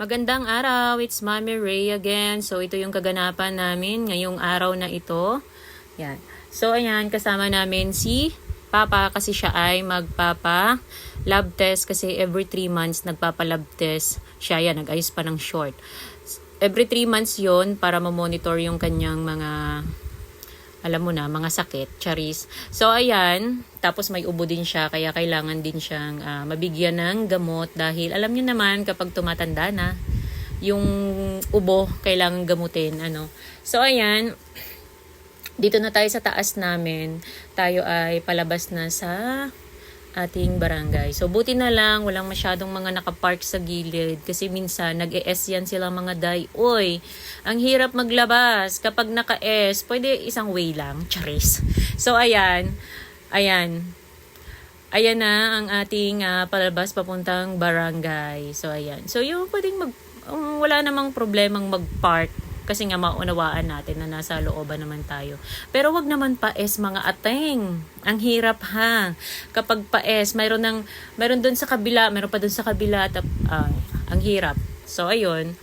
Magandang araw, it's Mami Ray again. So ito yung kaganapan namin ngayong araw na ito. Yan. So ayan, kasama namin si Papa kasi siya ay magpapa lab test kasi every 3 months nagpapa lab test siya yan, nag-ayos pa ng short. Every 3 months yon para ma-monitor yung kanyang mga alam mo na, mga sakit, charis. So, ayan, tapos may ubo din siya, kaya kailangan din siyang ah, mabigyan ng gamot dahil alam niyo naman kapag tumatanda na, yung ubo kailangan gamutin, ano. So, ayan, dito na tayo sa taas namin. Tayo ay palabas na sa ating barangay. So, buti na lang, walang masyadong mga nakapark sa gilid kasi minsan nag-ES yan sila mga day. Uy, ang hirap maglabas. Kapag naka-S, pwede isang way lang. Charis. So, ayan. Ayan. Ayan na ang ating ah, palabas papuntang barangay. So, ayan. So, yung pwedeng mag... um, wala namang problemang mag-park kasi nga maunawaan natin na nasa looban naman tayo. Pero wag naman paes mga ateng. Ang hirap ha. Kapag paes, mayroon ng mayroon doon sa kabila, mayroon pa doon sa kabila tap, ah, ang hirap. So ayun.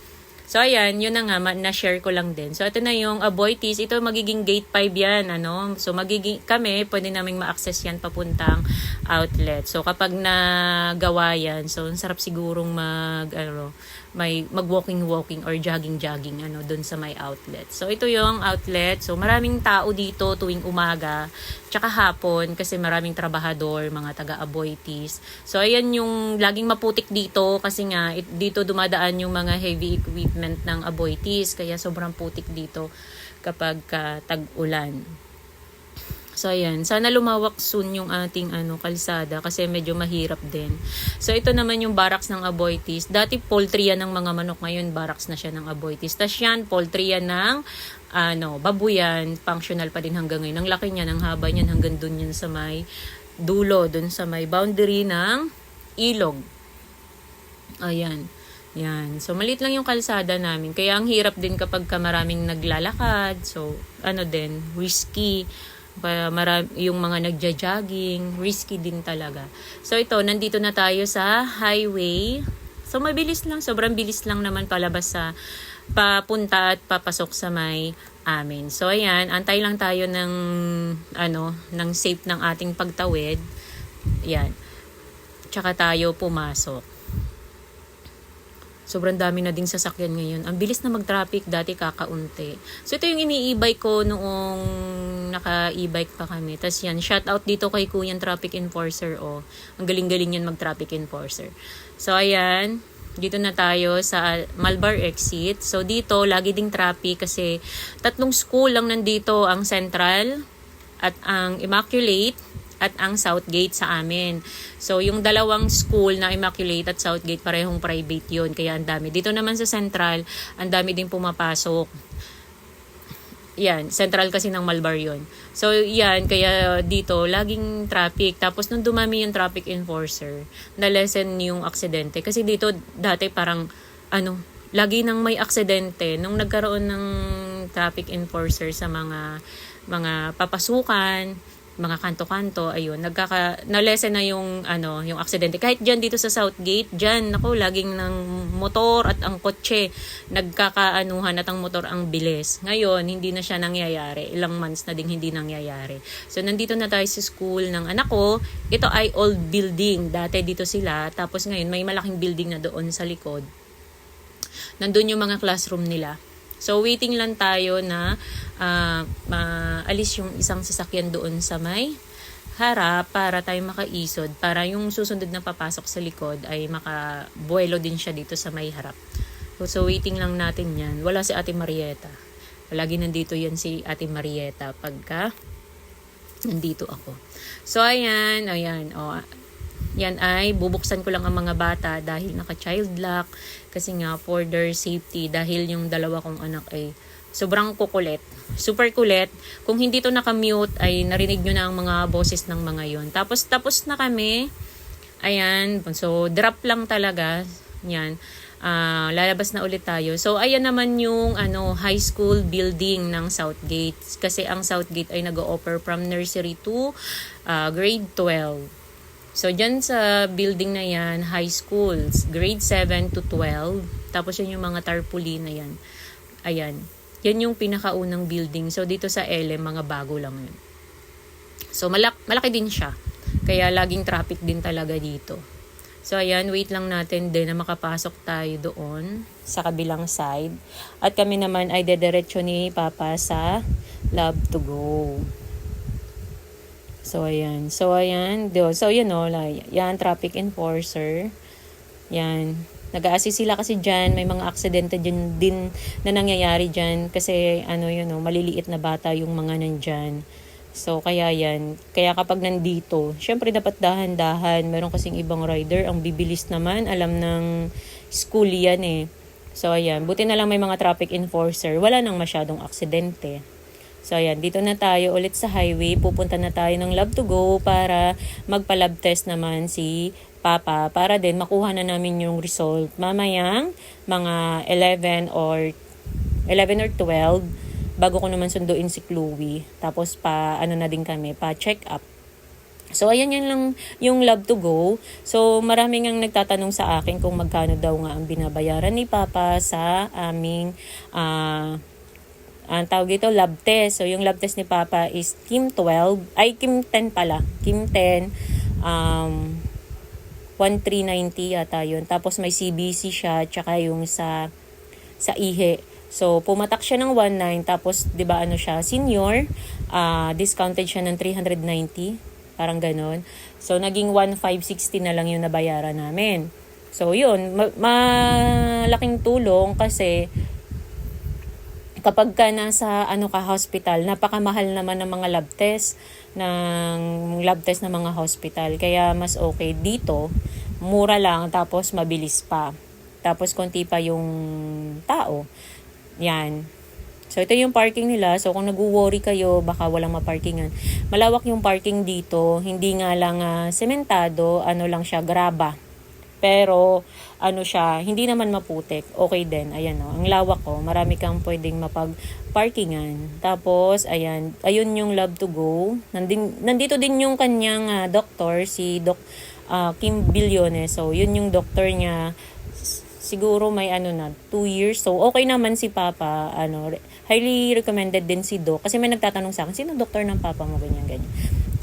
So ayan, yun na nga na-share ko lang din. So ito na yung Aboitis, ito magiging gate 5 yan, ano. So magiging kami pwede naming ma-access yan papuntang outlet. So kapag nagawa yan, so ang sarap sigurong mag ano, may mag-walking walking or jogging jogging ano doon sa may outlet. So ito yung outlet. So maraming tao dito tuwing umaga, tsaka hapon kasi maraming trabahador, mga taga Aboitis. So ayan yung laging maputik dito kasi nga it, dito dumadaan yung mga heavy equipment ng Aboitis kaya sobrang putik dito kapag ka tag-ulan. So ayan, sana lumawak soon yung ating ano kalsada kasi medyo mahirap din. So ito naman yung barracks ng Aboitis. Dati poultry yan ng mga manok, ngayon barracks na siya ng Aboitis. Tapos yan, poultry yan ng ano, babuyan, functional pa din hanggang ngayon. Ang laki niya, ang haba niyan hanggang dun yan sa may dulo, dun sa may boundary ng ilog. Ayan. Yan. So, maliit lang yung kalsada namin. Kaya ang hirap din kapag ka maraming naglalakad. So, ano din, risky. Pa, maram, yung mga nagja-jogging, risky din talaga. So, ito, nandito na tayo sa highway. So, mabilis lang. Sobrang bilis lang naman palabas sa papunta at papasok sa may amin. So, ayan. Antay lang tayo ng, ano, ng safe ng ating pagtawid. Yan. Tsaka tayo pumasok sobrang dami na ding sasakyan ngayon. Ang bilis na mag-traffic, dati kakaunti. So, ito yung ini-e-bike ko noong naka-e-bike pa kami. Tapos yan, shout out dito kay Kuya Traffic Enforcer. Oh. Ang galing-galing yan mag-traffic enforcer. So, ayan. Dito na tayo sa Malbar exit. So, dito, lagi ding traffic kasi tatlong school lang nandito. Ang Central at ang Immaculate at ang Southgate sa amin. So, yung dalawang school na Immaculate at Southgate, parehong private yun. Kaya ang dami. Dito naman sa Central, ang dami din pumapasok. Yan, Central kasi ng Malbar yun. So, yan, kaya dito, laging traffic. Tapos, nung dumami yung traffic enforcer, na-lessen yung aksidente. Kasi dito, dati parang, ano, lagi nang may aksidente. Nung nagkaroon ng traffic enforcer sa mga mga papasukan, mga kanto-kanto, ayun, nagkaka, na-lessen na yung, ano, yung aksidente. Kahit dyan dito sa Southgate, dyan, ako, laging ng motor at ang kotse, nagkakaanuhan at ang motor ang bilis. Ngayon, hindi na siya nangyayari. Ilang months na ding hindi nangyayari. So, nandito na tayo sa school ng anak ko. Ito ay old building. Dati dito sila. Tapos ngayon, may malaking building na doon sa likod. Nandun yung mga classroom nila. So, waiting lang tayo na uh, maalis yung isang sasakyan doon sa may harap para tayo makaisod para yung susunod na papasok sa likod ay makabuelo din siya dito sa may harap. So, waiting lang natin yan. Wala si Ate Marieta. Lagi nandito yan si Ate Marieta pagka nandito ako. So, ayan, ayan, o, yan ay bubuksan ko lang ang mga bata dahil naka-child lock kasi nga for their safety dahil yung dalawa kong anak ay sobrang kukulit. Super kulit. Kung hindi to naka-mute ay narinig nyo na ang mga boses ng mga yon. Tapos tapos na kami. Ayan. So drop lang talaga. Yan. Uh, lalabas na ulit tayo. So ayan naman yung ano high school building ng Southgate kasi ang Southgate ay nag-offer from nursery to uh, grade 12. So, dyan sa building na yan, high schools, grade 7 to 12. Tapos yan yung mga tarpaulin na yan. Ayan. Yan yung pinakaunang building. So, dito sa LM, mga bago lang yun. So, malak malaki din siya. Kaya laging traffic din talaga dito. So, ayan, wait lang natin din na makapasok tayo doon sa kabilang side. At kami naman ay dediretso ni Papa sa Love to Go. So, ayan. So, ayan. So, yun o. Like, yan, traffic enforcer. Yan. Nag-a-assist sila kasi dyan. May mga aksidente dyan din na nangyayari dyan. Kasi, ano yun o, maliliit na bata yung mga nandyan. So, kaya yan. Kaya kapag nandito, syempre dapat dahan-dahan. Meron kasing ibang rider. Ang bibilis naman. Alam ng school yan eh. So, ayan. Buti na lang may mga traffic enforcer. Wala nang masyadong aksidente. So, ayan. Dito na tayo ulit sa highway. Pupunta na tayo ng Love to Go para magpa-lab test naman si Papa. Para din makuha na namin yung result. Mamayang mga 11 or 11 or 12 bago ko naman sunduin si Chloe. Tapos pa, ano na din kami, pa check up. So, ayan yan lang yung love to go. So, maraming ang nagtatanong sa akin kung magkano daw nga ang binabayaran ni Papa sa aming, ah, ang tawag ito, lab test. So, yung lab test ni Papa is Kim 12, ay Kim 10 pala. Kim 10, um, 1390 yata yun. Tapos may CBC siya, tsaka yung sa, sa IHE. So, pumatak siya ng 19, tapos, di ba, ano siya, senior, ah discounted siya ng 390, parang ganon. So, naging 1,560 na lang yung nabayaran namin. So, yun, ma- malaking tulong kasi kapag ka nasa ano ka hospital, napakamahal naman ng mga lab test ng lab test ng mga hospital. Kaya mas okay dito, mura lang tapos mabilis pa. Tapos konti pa yung tao. Yan. So, ito yung parking nila. So, kung nag-worry kayo, baka walang maparkingan. Malawak yung parking dito. Hindi nga lang ah, sementado. Ano lang siya, graba. Pero, ano siya, hindi naman maputik. Okay din. Ayan o. Ang lawak ko. Marami kang pwedeng mapag-parkingan. Tapos, ayan. Ayun yung love to go. Nandin, nandito din yung kanyang ah, doktor, si Doc ah, Kim Bilyones. So, yun yung doktor niya siguro may ano na, 2 years. So, okay naman si Papa. Ano, highly recommended din si Doc. Kasi may nagtatanong sa akin, sino doktor ng Papa mo? Ganyan, ganyan.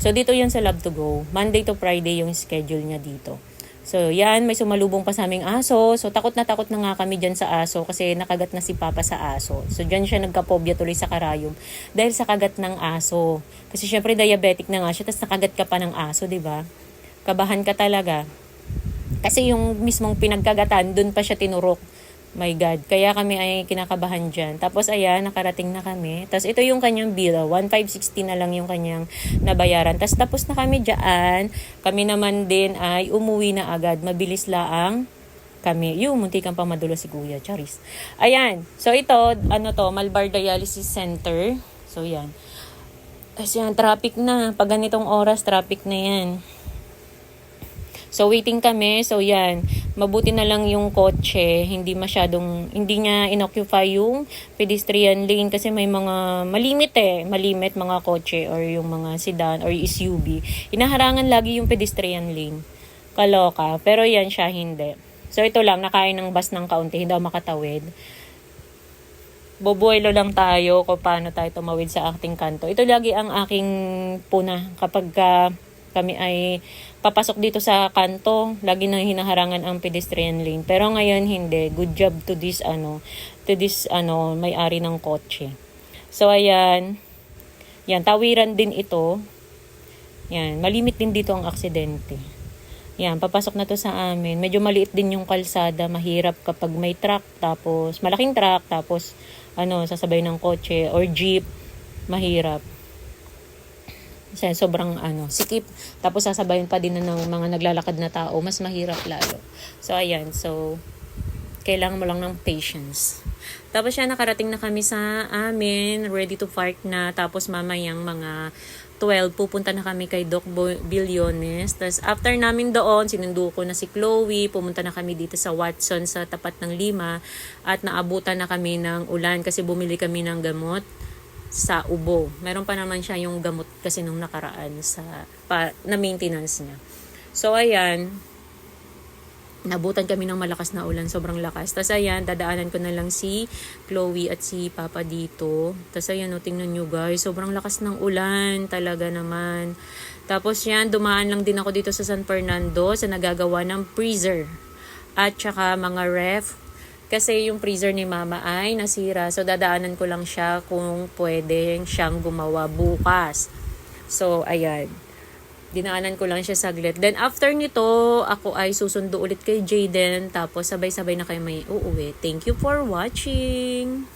So, dito yun sa Love to Go. Monday to Friday yung schedule niya dito. So, yan, may sumalubong pa sa aming aso. So, takot na takot na nga kami dyan sa aso kasi nakagat na si Papa sa aso. So, dyan siya nagkapobya tuloy sa karayom dahil sa kagat ng aso. Kasi syempre diabetic na nga siya, tapos nakagat ka pa ng aso, di ba? Kabahan ka talaga. Kasi yung mismong pinagkagatan, dun pa siya tinurok. My God. Kaya kami ay kinakabahan dyan. Tapos ayan, nakarating na kami. Tapos ito yung kanyang bill. 1,560 na lang yung kanyang nabayaran. Tapos tapos na kami dyan. Kami naman din ay umuwi na agad. Mabilis laang kami. Yung munti kang pamadulo si Kuya Charis. Ayan. So ito, ano to, Malbar Dialysis Center. So yan. Tapos yan, traffic na. Pag ganitong oras, traffic na yan. So waiting kami. So yan, mabuti na lang yung kotse, hindi masyadong hindi niya inoccupy yung pedestrian lane kasi may mga malimit eh, malimit mga kotse or yung mga sedan or SUV. Inaharangan lagi yung pedestrian lane. Kaloka, pero yan siya hindi. So ito lang, nakain ng bus ng kaunti, hindi ako makatawid. Bobuelo lang tayo kung paano tayo tumawid sa ating kanto. Ito lagi ang aking puna kapag ka kami ay papasok dito sa kanto, lagi nang hinaharangan ang pedestrian lane. Pero ngayon hindi. Good job to this ano, to this ano, may-ari ng kotse. So ayan. Yan, tawiran din ito. Yan, malimit din dito ang aksidente. Yan, papasok na to sa amin. Medyo maliit din yung kalsada, mahirap kapag may truck, tapos malaking truck, tapos ano, sasabay ng kotse or jeep, mahirap. Kasi sobrang ano, sikip. Tapos sasabayin pa din na ng mga naglalakad na tao, mas mahirap lalo. So ayan, so kailangan mo lang ng patience. Tapos siya nakarating na kami sa amin, ready to park na. Tapos mamayang mga 12, pupunta na kami kay Doc Bilyones. Tapos after namin doon, sinundo ko na si Chloe. Pumunta na kami dito sa Watson sa tapat ng Lima. At naabutan na kami ng ulan kasi bumili kami ng gamot sa ubo. Meron pa naman siya yung gamot kasi nung nakaraan sa pa, na maintenance niya. So, ayan. Nabutan kami ng malakas na ulan, sobrang lakas. Tapos ayan, dadaanan ko na lang si Chloe at si Papa dito. Tapos ayan, o, tingnan nyo guys, sobrang lakas ng ulan talaga naman. Tapos yan, dumaan lang din ako dito sa San Fernando sa nagagawa ng freezer. At saka mga ref. Kasi yung freezer ni Mama ay nasira. So dadaanan ko lang siya kung pwedeng siyang gumawa bukas. So ayan dinaanan ko lang siya saglit. Then after nito, ako ay susundo ulit kay Jaden. Tapos sabay-sabay na kayo may uuwi. Thank you for watching!